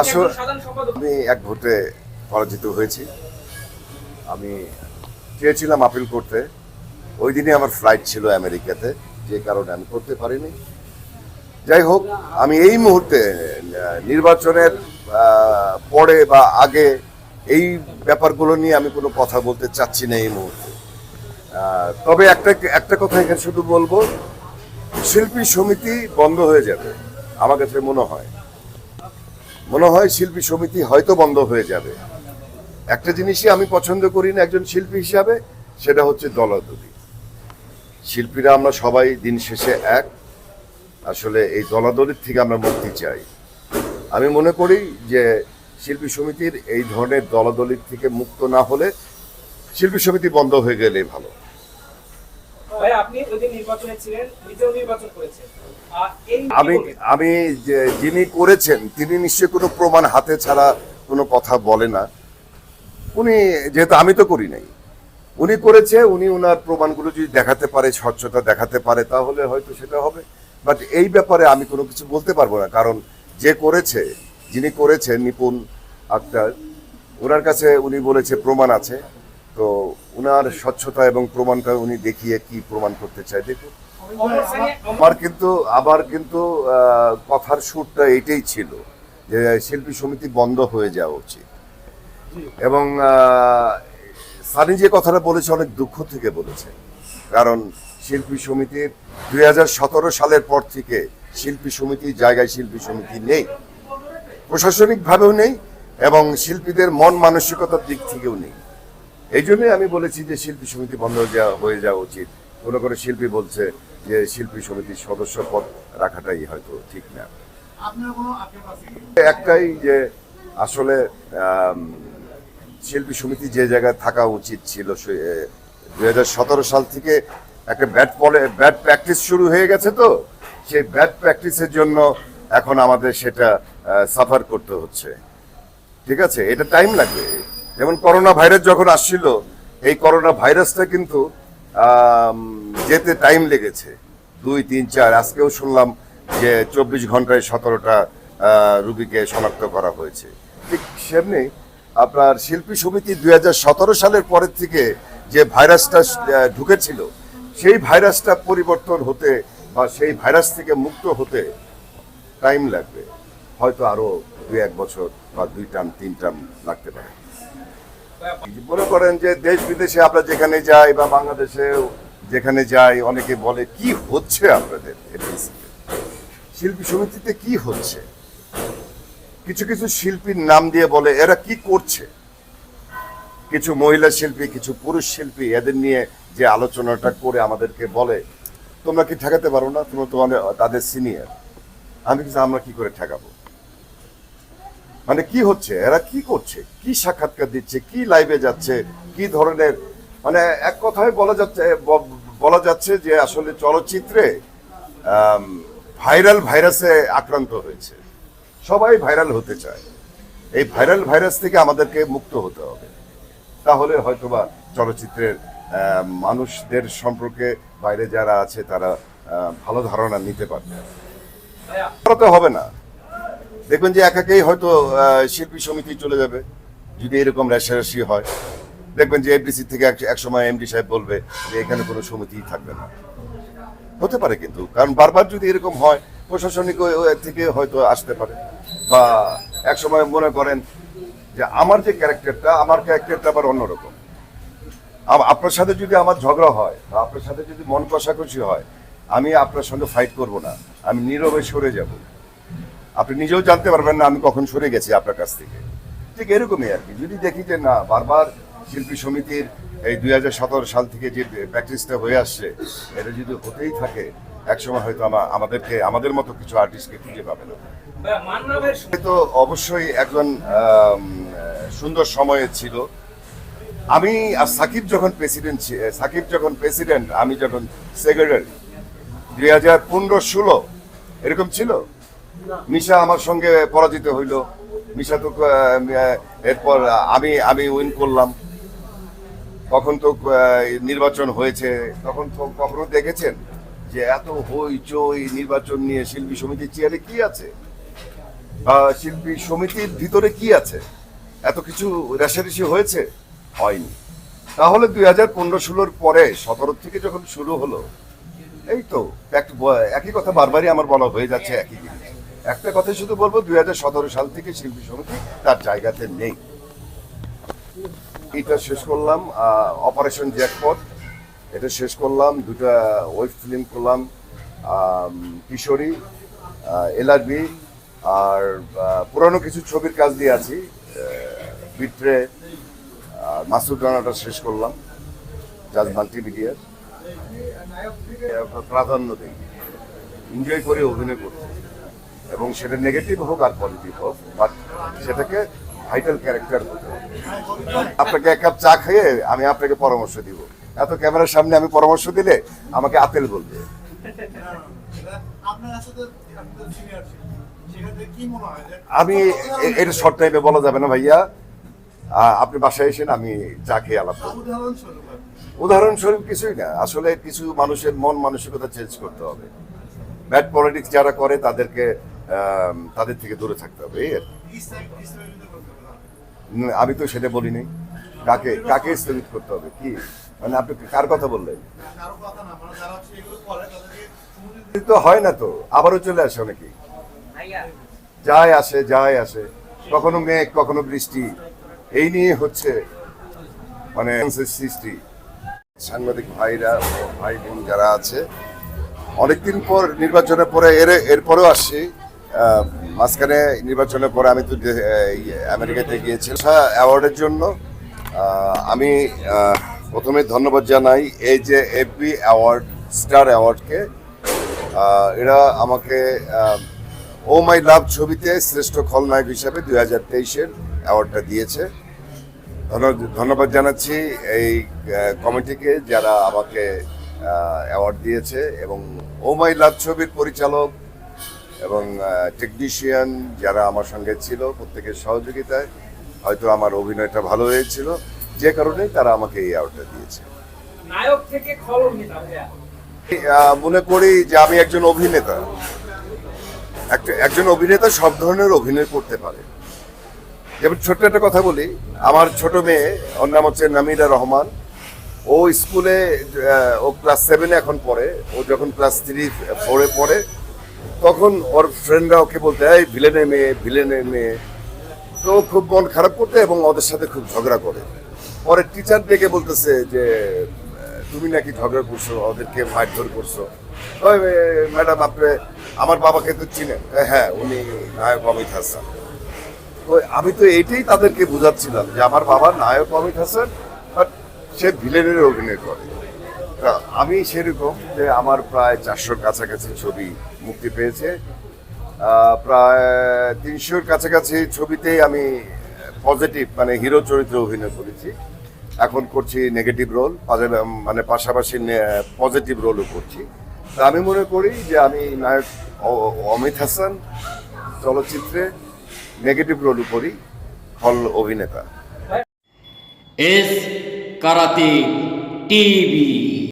আসলে আমি এক ভোটে পরাজিত হয়েছি। আমি চেয়েছিলাম আপিল করতে। ওই দিনে আমার ফ্লাইট ছিল আমেরিকাতে। যে কারণে আমি করতে পারিনি। যাই হোক আমি এই মুহূর্তে নির্বাচনের পরে বা আগে এই ব্যাপারগুলো নিয়ে আমি কোনো কথা বলতে চাচ্ছি না এই মুহূর্তে। তবে একটা একটা কথা এখানে শুধু বলব শিল্পী সমিতি বন্ধ হয়ে যাবে। আমার কাছে মনে হয়। মনে হয় শিল্পী সমিতি হয়তো বন্ধ হয়ে যাবে। একটা জিনিসই আমি পছন্দ করি না একজন শিল্পী হিসাবে, সেটা হচ্ছে দলাদলি শিল্পীরা আমরা সবাই দিন শেষে এক। আসলে এই দলাদলির থেকে আমরা মুক্তি চাই। আমি মনে করি যে শিল্পী সমিতির এই ধরনের দলাদলির থেকে মুক্ত না হলে শিল্পী সমিতি বন্ধ হয়ে গেলেই ভালো। ভাই আপনি ওই দিন নির্বাচনে ছিলেন নিজেও নির্বাচন করেছেন। আহ, এই কি আমি আমি যিনি করেছেন তিনি নিশ্চয়ই কোনো প্রমাণ হাতে ছাড়া কোনো কথা বলে না। উনি যেহেতু আমি তো করি নাই। উনি করেছে উনি ওনার প্রমাণগুলো যদি দেখাতে পারে স্বচ্ছতা দেখাতে পারে তাহলে হয়তো সেটা হবে। বাট এই ব্যাপারে আমি কোনো কিছু বলতে পারব না কারণ যে করেছে যিনি করেছেন নিপুণ আক্তার ওনার কাছে উনি বলেছে প্রমাণ আছে। তো ওনার স্বচ্ছতা এবং প্রমাণটা উনি দেখিয়ে কি প্রমাণ করতে চায়, দেখুন। আমার কিন্তু আবার কিন্তু কথার সুরটা এটাই ছিল যে শিল্পী সমিতি বন্ধ হয়ে যাওয়া উচিত। এবং সানি যে কথাটা বলেছে অনেক দুঃখ থেকে বলেছে। কারণ শিল্পী সমিতির দুই হাজার সতেরো সালের পর থেকে শিল্পী সমিতির জায়গায় শিল্পী সমিতি নেই। প্রশাসনিকভাবেও নেই এবং শিল্পীদের মন মানসিকতার দিক থেকেও নেই। এই জন্যই আমি বলেছি যে শিল্পী সমিতি বন্ধ হয়ে যাওয়া উচিত। কোনো কোনো শিল্পী বলছে যে শিল্পী সমিতির সদস্য পদ রাখাটাই হয়তো ঠিক না। একটাই যে আসলে শিল্পী সমিতি যে জায়গায় থাকা উচিত ছিল দু হাজার সতেরো সাল থেকে একটা ব্যাট বলে ব্যাট প্র্যাকটিস শুরু হয়ে গেছে তো সেই ব্যাট প্র্যাকটিসের জন্য এখন আমাদের সেটা সাফার করতে হচ্ছে। ঠিক আছে? এটা টাইম লাগবে। যেমন করোনা ভাইরাস যখন আসছিল, এই করোনা ভাইরাসটা কিন্তু যেতে টাইম লেগেছে। দুই, তিন, চার, আজকেও শুনলাম যে চব্বিশ ঘন্টায় সতেরোটা রুগীকে শনাক্ত করা হয়েছে। ঠিক সেমনি আপনার শিল্পী সমিতি দুই হাজার সতেরো সালের পরের থেকে যে ভাইরাসটা ঢুকেছিল, সেই ভাইরাসটা পরিবর্তন হতে বা সেই ভাইরাস থেকে মুক্ত হতে টাইম লাগবে। হয়তো আরও দুই, এক বছর বা দুই টার্ম তিন টার্ম লাগতে পারে। মনে করেন যে দেশ বিদেশে আমরা যেখানে যাই বা বাংলাদেশে যেখানে যাই, অনেকে বলে, কি হচ্ছে আপনাদের শিল্পী সমিতিতে কি হচ্ছে? কিছু কিছু শিল্পীর নাম দিয়ে বলে, এরা কি করছে? কিছু মহিলা শিল্পী, কিছু পুরুষ শিল্পী, এদের নিয়ে যে আলোচনাটা করে আমাদেরকে বলে, তোমরা কি ঠেকাতে পারো না? তোমরা তো অনেক- তাদের সিনিয়র আমি কিছু আমরা কি করে ঠেকাবো? মানে কি হচ্ছে? এরা কি করছে? কি সাক্ষাৎকার দিচ্ছে? কি লাইভে যাচ্ছে? কি ধরনের? মানে এক কথায় বলা যাচ্ছে বলা যাচ্ছে যে আসলে চলচ্চিত্রে ভাইরাল ভাইরাসে আক্রান্ত হয়েছে। সবাই ভাইরাল হতে চায়। এই ভাইরাল ভাইরাস থেকে আমাদেরকে মুক্ত হতে হবে। তাহলে হয়তোবা চলচ্চিত্রের মানুষদের সম্পর্কে বাইরে যারা আছে, তারা ভালো ধারণা নিতে পারবে। হবে না। দেখবেন যে একাকেই হয়তো শিল্পী সমিতি চলে যাবে, যদি এরকম রেশারেশি হয়। দেখবেন যে এফডিসি থেকে এক- সময় এমডি সাহেব বলবে যে এখানে কোনো সমিতিই থাকবে না। হতে পারে কিন্তু, কারণ বারবার যদি এরকম হয়, প্রশাসনিক থেকে হয়তো আসতে পারে। বা এক সময় মনে করেন যে আমার যে ক্যারেক্টারটা, আমার ক্যারেক্টারটা আবার অন্যরকম। আপনার সাথে যদি আমার ঝগড়া হয়, বা আপনার সাথে যদি মন কষাকষি হয়, আমি আপনার সঙ্গে ফাইট করব না, আমি নীরবে সরে যাব। আপনি নিজেও জানতে পারবেন না আমি কখন সরে গেছি আপনার কাছ থেকে। ঠিক এরকমই আর কি। যদি দেখি যে না বারবার শিল্পী সমিতির এই দু হাজার সতেরো সাল থেকে যে প্র্যাকটিসটা হয়ে আসছে এটা যদি হতেই থাকে একসময় হয়তো আমা- আমাদেরকে আমাদের মতো কিছু আর্টিস্টকে খুঁজে পাবে না। তো অবশ্যই একজন সুন্দর সময়ে ছিল। আমি আর সাকিব যখন প্রেসিডেন্ট সাকিব যখন প্রেসিডেন্ট আমি যখন সেক্রেটারি দুই হাজার পনেরো ষোলো এরকম ছিল? মিশা আমার সঙ্গে পরাজিত হইল। মিশা তো এরপর আমি আমি উইন করলাম। তখন তো নির্বাচন হয়েছে। তখন তো কখনো দেখেছেন যে এত হই চই নির্বাচন নিয়ে শিল্পী সমিতির চেয়ারে কি আছে? শিল্পী সমিতির ভিতরে কি আছে? এত কিছু রেশারেশি হয়েছে? হয়নি। তাহলে দুই হাজার পনেরো ষোলোর পরে সতেরো থেকে যখন শুরু হলো, এই তো, এক- একই কথা বারবারই আমার বলা হয়ে যাচ্ছে, একই একটা কথা শুধু বলব, দুই হাজার সতেরো সাল থেকে শিল্পী সমিতি তার জায়গাতে নেই। এটা শেষ করলাম অপারেশন জ্যাকপট এটা শেষ করলাম, দুটা ওয়েব ফিল্ম করলাম কিশোরী এলআরবি, আর পুরানো কিছু ছবির কাজ দিয়ে আছি বিট্রে মাসুদ রানাটা শেষ করলাম, জাজ মাল্টিমিডিয়ার। প্রাধান্য দিই। এনজয় করে, অভিনয় করতে এবং সেটা নেগেটিভ হোক আর পজিটিভ হোক বাট সেটাকে ভাইটাল ক্যারেক্টার হতে হবে আপনাকে এক কাপ চা খেয়ে আমি আপনাকে পরামর্শ দিব। এত ক্যামেরার সামনে আমি পরামর্শ দিলে আমাকে আপেল বলবে। আমি এটা শর্ট টাইমে বলা যাবে না ভাইয়া। আপনি বাসায় এসেন আমি চা খেয়ে আলাপ করব। উদাহরণস্বরূপ কিছুই না। আসলে কিছু মানুষের মন মানসিকতা চেঞ্জ করতে হবে। ব্যাড পলিটিক্স যারা করে তাদেরকে তাদের থেকে দূরে থাকতে হবে, এই আমি তো সেটা বলিনি। কাকে কাকে স্থগিত করতে হবে, কি? মানে আপনি কার কথা বললেন? তো হয় না তো, আবারও চলে আসে ভাইয়া যায় আসে যায় আসে। কখনো মেঘ, কখনো বৃষ্টি। এই নিয়ে হচ্ছে মানে সৃষ্টি। সাংবাদিক ভাইরা ভাই বোন যারা আছে, অনেকদিন পর, নির্বাচনের পরে, এর, এরপরেও আসছি। মাঝখানে নির্বাচনের পরে আমি তো আমেরিকাতে গিয়েছিলাম। অ্যাওয়ার্ডের জন্য আমি প্রথমে ধন্যবাদ জানাই এই যে এফবি অ্যাওয়ার্ড, স্টার অ্যাওয়ার্ডকে। এরা আমাকে ও মাই লাভ ছবিতে শ্রেষ্ঠ খলনায়ক হিসাবে দুই হাজার তেইশের অ্যাওয়ার্ডটা দিয়েছে। ধন্য- ধন্যবাদ জানাচ্ছি এই কমিটিকে যারা আমাকে অ্যাওয়ার্ড দিয়েছে এবং ও মাই লাভ ছবির পরিচালক এবং টেকনিশিয়ান যারা আমার সঙ্গে ছিল প্রত্যেকের সহযোগিতায় হয়তো আমার অভিনয়টা ভালো হয়েছিল। যে কারণে তারা আমাকে এই অ্যাওয়ার্ডটা দিয়েছে। নায়ক থেকে মনে করি যে আমি একজন অভিনেতা। একটা একজন অভিনেতা সব ধরনের অভিনয় করতে পারে। যেমন ছোট্ট একটা কথা বলি আমার ছোট মেয়ে ওর নাম হচ্ছে নামিরা রহমান। ও স্কুলে ও ক্লাস সেভেনে এখন পড়ে। ও যখন ক্লাস থ্রি ফোরে পড়ে তখন ওর ফ্রেন্ডরা ওকে বলতে, এই ভিলেনের মেয়ে ভিলেনের মেয়ে। তো খুব মন খারাপ করতে এবং ওদের সাথে খুব ঝগড়া করে। পরে টিচার ডেকে বলতেছে যে, তুমি নাকি ঝগড়া করছ, ওদেরকে মারধর করছ? ওই ম্যাডাম আপনি, আমার বাবাকে তো চিনেন। হ্যাঁ উনি নায়ক অমিত হাসান। তো আমি তো এইটাই তাদেরকে বুঝাচ্ছিলাম যে, আমার বাবা নায়ক অমিত হাসান, বাট সে ভিলেনের অভিনয় করে। আমি সেরকম যে আমার প্রায় চারশোর কাছাকাছি ছবি মুক্তি পেয়েছে। প্রায় তিনশোর কাছাকাছি ছবিতেই আমি পজিটিভ মানে হিরো চরিত্রে অভিনয় করেছি। এখন করছি নেগেটিভ রোল মানে পাশাপাশি পজিটিভ রোলও করছি। তা আমি মনে করি যে আমি নায়ক অমিত হাসান চলচ্চিত্রে নেগেটিভ রোলও করি, হল অভিনেতা। S karate TV.